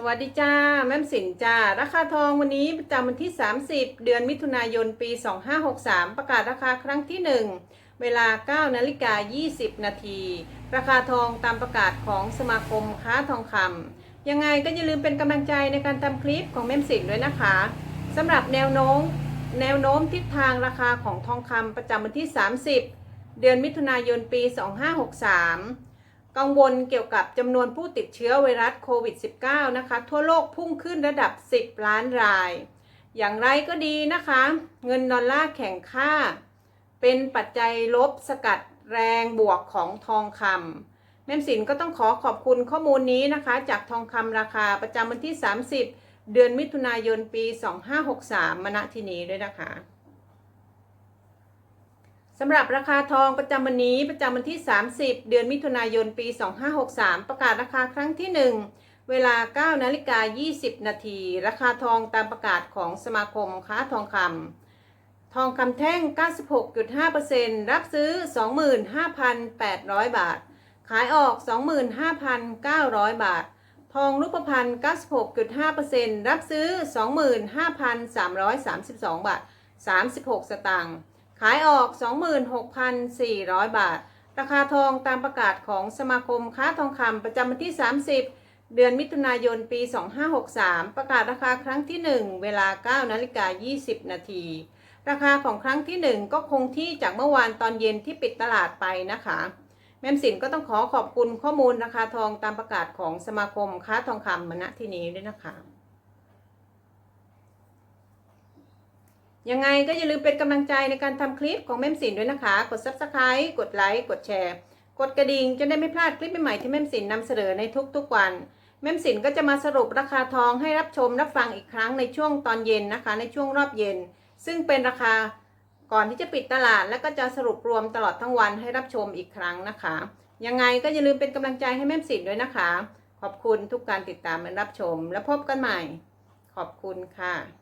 สวัสดีจ้า แม่มสินจ้า ราคาทองวันนี้ประจำวันที่ 30 เดือนมิถุนายนปี 2563 ประกาศราคาครั้งที่ 1 เวลา 9 นาฬิกา 20 นาที ราคาทองตามประกาศของสมาคมค้าทองคำยังไงก็อย่าลืมเป็นกำลังใจในการทำคลิปของแม่มสินด้วยนะคะสำหรับแนวโน้มแนวโน้มทิศทางราคาของทองคำประจำวันที่ 30 เดือนมิถุนายนปี 2563 กังวลเกี่ยวกับจำนวนผู้ติดเชื้อไวรัสโควิด -19 นะคะ ทั่วโลกพุ่งขึ้นระดับ 10 ล้านราย อย่างไรก็ดีนะคะ เงินดอลลาร์แข่งค่า เป็นปัจจัยลบสกัดแรงบวกของทองคำแม่มสินก็ต้องขอขอบคุณข้อมูลนี้นะคะ จากทองคำราคาประจำวันที่ 30 เดือนมิถุนายนปี 2563มณที่นี้ด้วยนะคะ สำหรับราคาทองประจำวันนี้ประจำวันที่ 30 เดือนมิถุนายน ปี 2563 ประกาศราคาครั้งที่ 1 เวลา 9 นาฬิกา 20 นาที ราคาทองตามประกาศของสมาคมค้าทองคำ ทองคำแท่ง 96.5%รับซื้อ 25,800 บาท ขายออก 25,900 บาท ทองรูปพรรณ96.5%รับซื้อ 25,332 บาท 36 สตางค์ ขายออก 26,400 บาท ราคาทองตามประกาศของสมาคมค้าทองคำประจำวันที่ 30 เดือนมิถุนายนปี 2563 ประกาศราคาครั้งที่ 1 เวลา 9 นาฬิกา 20 นาที ราคาของครั้งที่ 1 ก็คงที่จากเมื่อวานตอนเย็นที่ปิดตลาดไปนะคะ แม่มสินก็ต้องขอขอบคุณข้อมูลราคาทองตามประกาศของสมาคมค้าทองคำมณที่นี้ด้วยนะคะ ยังไงก็อย่าลืมเป็นกำลังใจในการทำคลิปของแม่มสินด้วยนะคะ กด subscribe กดไลค์กดแชร์กดกระดิ่งจะได้ไม่พลาดคลิปใหม่ๆที่แม่มสินนำเสนอในทุกๆวันแม่มสินก็จะมาสรุปราคาทองให้รับชมรับฟังอีกครั้งในช่วงตอนเย็นนะคะ ในช่วงรอบเย็น ซึ่งเป็นราคาก่อนที่จะปิดตลาด แล้วก็จะสรุปรวมตลอดทั้งวันให้รับชมอีกครั้งนะคะ ยังไงก็อย่าลืมเป็นกำลังใจให้แม่มสินด้วยนะคะ ขอบคุณทุกการติดตามและรับชม แล้วพบกันใหม่ ขอบคุณค่ะ